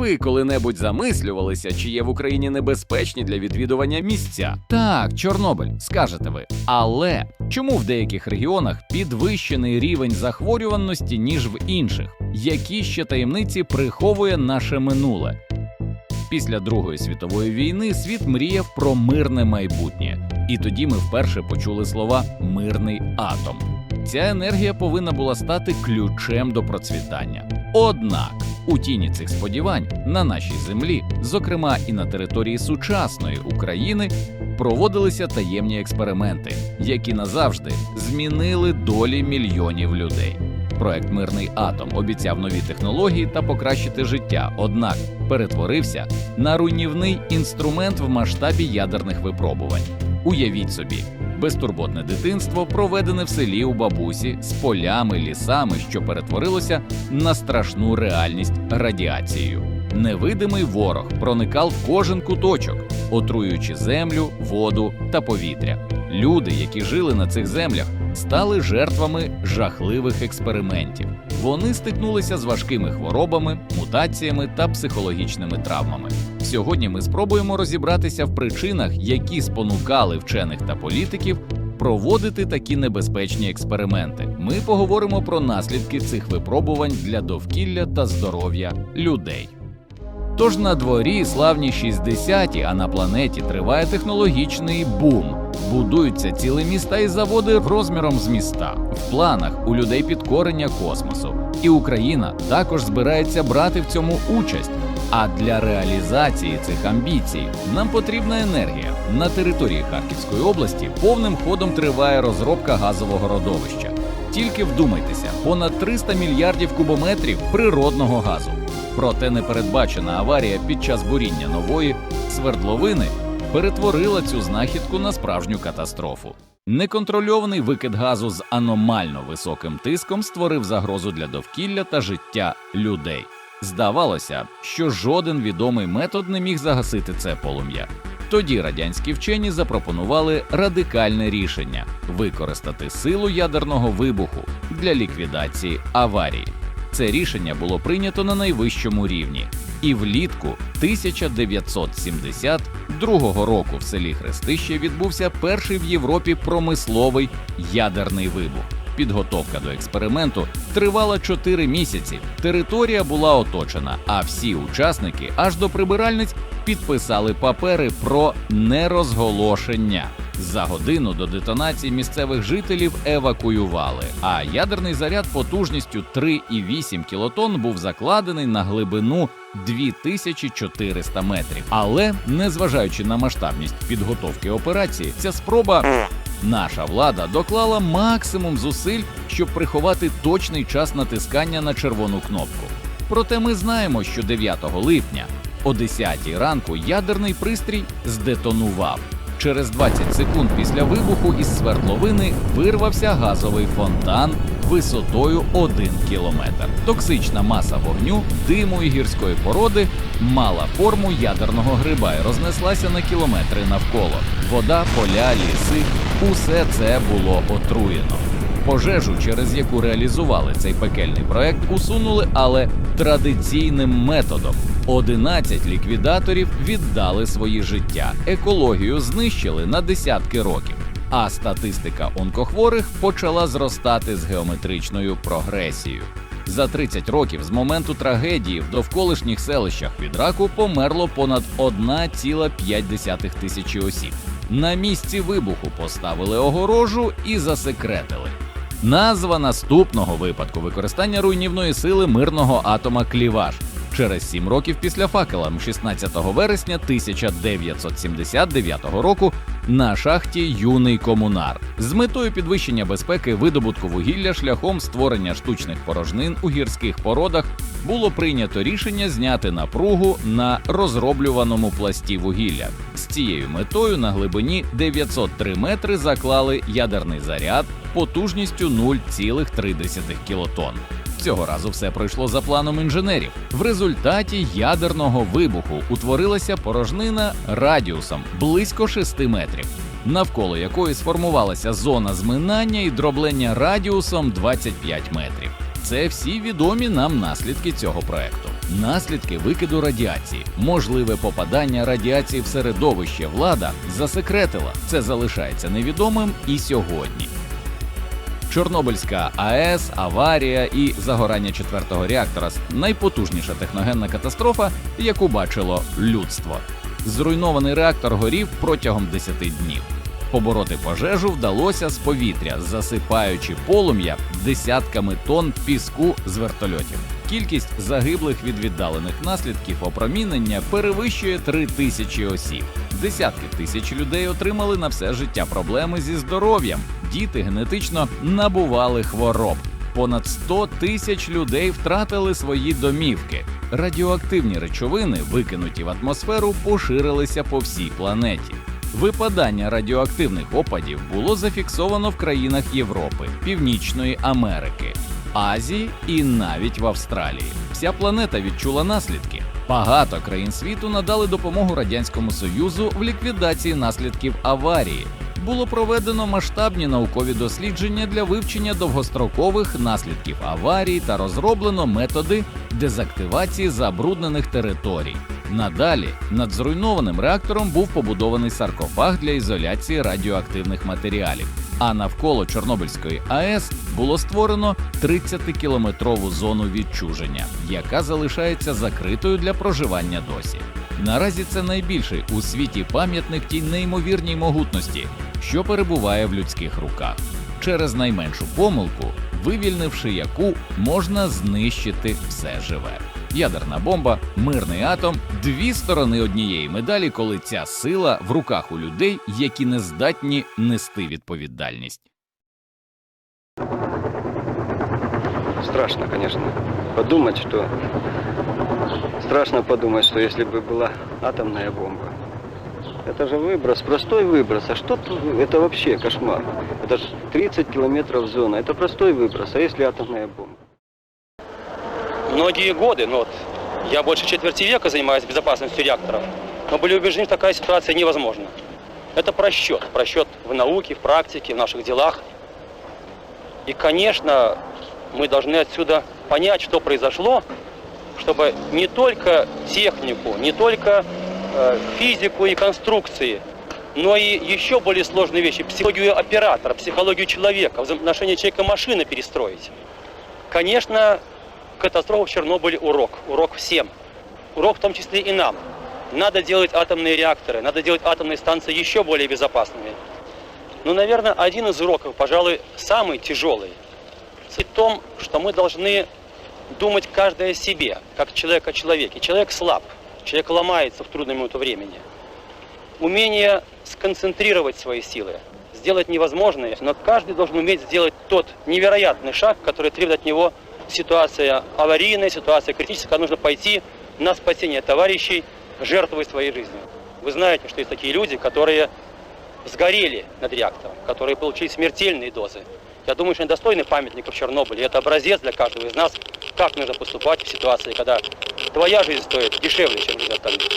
Ви коли-небудь замислювалися, чи є в Україні небезпечні для відвідування місця? Так, Чорнобиль, скажете ви. Але чому в деяких регіонах підвищений рівень захворюваності, ніж в інших? Які ще таємниці приховує наше минуле? Після Другої світової війни світ мріяв про мирне майбутнє, і тоді ми вперше почули слова мирний атом. Ця енергія повинна була стати ключем до процвітання. Однак у тіні цих сподівань на нашій землі, зокрема і на території сучасної України, проводилися таємні експерименти, які назавжди змінили долі мільйонів людей. Проект Мирний атом обіцяв нові технології та покращити життя, однак перетворився на руйнівний інструмент в масштабі ядерних випробувань. Уявіть собі, безтурботне дитинство, проведене в селі у бабусі з полями, лісами, що перетворилося на страшну реальність радіацією. Невидимий ворог проникав в кожен куточок, отруюючи землю, воду та повітря. Люди, які жили на цих землях, стали жертвами жахливих експериментів. Вони стикнулися з важкими хворобами, мутаціями та психологічними травмами. Сьогодні ми спробуємо розібратися в причинах, які спонукали вчених та політиків проводити такі небезпечні експерименти. Ми поговоримо про наслідки цих випробувань для довкілля та здоров'я людей. Тож на дворі славні 60-ті, а на планеті триває технологічний бум. Будуються цілі міста і заводи розміром з міста. В планах у людей підкорення космосу. І Україна також збирається брати в цьому участь. А для реалізації цих амбіцій нам потрібна енергія. На території Харківської області повним ходом триває розробка газового родовища. Тільки вдумайтеся, понад 300 мільярдів кубометрів природного газу. Проте непередбачена аварія під час буріння нової свердловини перетворила цю знахідку на справжню катастрофу. Неконтрольований викид газу з аномально високим тиском створив загрозу для довкілля та життя людей. Здавалося, що жоден відомий метод не міг загасити це полум'я. Тоді радянські вчені запропонували радикальне рішення використати силу ядерного вибуху для ліквідації аварії. Це рішення було прийнято на найвищому рівні, і влітку 1972 року в селі Хрестище відбувся перший в Європі промисловий ядерний вибух. Підготовка до експерименту тривала 4 місяці. Територія була оточена, а всі учасники аж до прибиральниць підписали папери про нерозголошення. За годину до детонації місцевих жителів евакуювали, а ядерний заряд потужністю 3,8 кілотон був закладений на глибину 2400 метрів. Але незважаючи на масштабність підготовки операції, ця спроба наша влада доклала максимум зусиль, щоб приховати точний час натискання на червону кнопку. Проте ми знаємо, що 9 липня о 10 ранку ядерний пристрій здетонував. Через 20 секунд після вибуху із свердловини вирвався газовий фонтан висотою 1 кілометр. Токсична маса вогню, диму і гірської породи мала форму ядерного гриба і рознеслася на кілометри навколо. Вода, поля, ліси усе це було отруєно. Пожежу, через яку реалізували цей пекельний проект, усунули, але традиційним методом. 11 ліквідаторів віддали свої життя, екологію знищили на десятки років. А статистика онкохворих почала зростати з геометричною прогресією. За 30 років з моменту трагедії в довколишніх селищах від раку померло понад 1,5 тисячі осіб. На місці вибуху поставили огорожу і засекретили. Назва наступного випадку використання руйнівної сили мирного атома Кліваж. Через сім років після факела, 16 вересня 1979 року, на шахті Юний комунар з метою підвищення безпеки видобутку вугілля шляхом створення штучних порожнин у гірських породах було прийнято рішення зняти напругу на розроблюваному пласті вугілля. З цією метою на глибині 903 метри заклали ядерний заряд потужністю 0,3 кілотон. Цього разу все пройшло за планом інженерів. В результаті ядерного вибуху утворилася порожнина радіусом близько 6 метрів, навколо якої сформувалася зона зминання і дроблення радіусом 25 метрів. Це всі відомі нам наслідки цього проекту. наслідки викиду радіації, можливе попадання радіації в середовище влада засекретила. Це залишається невідомим і сьогодні. Чорнобильська АЕС, аварія і загорання четвертого реактора найпотужніша техногенна катастрофа, яку бачило людство. Зруйнований реактор горів протягом 10 днів. Побороти пожежу вдалося з повітря, засипаючи полум'я десятками тонн піску з вертольотів. Кількість загиблих від віддалених наслідків опромінення перевищує 3 тисячі осіб. Десятки тисяч людей отримали на все життя проблеми зі здоров'ям. Діти генетично набували хвороб. Понад 100 тисяч людей втратили свої домівки. Радіоактивні речовини, викинуті в атмосферу, поширилися по всій планеті. Випадання радіоактивних опадів було зафіксовано в країнах Європи, Північної Америки, Азії і навіть в Австралії. Вся планета відчула наслідки. Багато країн світу надали допомогу радянському союзу в ліквідації наслідків аварії. Було проведено масштабні наукові дослідження для вивчення довгострокових наслідків аварії та розроблено методи дезактивації забруднених територій. Надалі над зруйнованим реактором був побудований саркофаг для ізоляції радіоактивних матеріалів. А навколо Чорнобильської АЕС було створено 30-кілометрову зону відчуження, яка залишається закритою для проживання досі. Наразі це найбільший у світі пам'ятник тій неймовірній могутності, що перебуває в людських руках. Через найменшу помилку, вивільнивши яку можна знищити все живе Ядерна бомба, мирний атом дві сторони однієї медалі, коли ця сила в руках у людей, які не здатні нести відповідальність. Страшно, конечно, подумать, что... Страшно подумать, что если бы была атомная бомба. Это же выброс, простой выброс. А что тут? Это вообще кошмар. Это же 30 километров зона. Это простой выброс. А если атомная бомба? Многие годы, ну вот, я больше четверти века занимаюсь безопасностью реакторов, но были убеждены, что такая ситуация невозможна. Это просчет, просчет в науке, в практике, в наших делах. И, конечно, мы должны отсюда понять, что произошло, чтобы не только технику, не только э, физику и конструкции, но и еще более сложные вещи, психологию оператора, психологию человека, взаимоотношения человека и машины перестроить. Конечно, катастрофа в Чернобыле урок. Урок всем. Урок в том числе и нам. Надо делать атомные реакторы, надо делать атомные станции еще более безопасными. Но, наверное, один из уроков, пожалуй, самый тяжелый, в том, что мы должны думать каждый о себе, как человек о человеке. Человек слаб, человек ломается в трудную минуту времени. Умение сконцентрировать свои силы, сделать невозможное, но каждый должен уметь сделать тот невероятный шаг, который требует от него ситуация аварийная, ситуация критическая, нужно пойти на спасение товарищей, жертвуя своей жизнью. Вы знаете, что есть такие люди, которые сгорели над реактором, которые получили смертельные дозы. Я думаю, что они достойны памятников Чернобыля. Это образец для каждого из нас, как нужно поступать в ситуации, когда твоя жизнь стоит дешевле, чем жизнь остальных.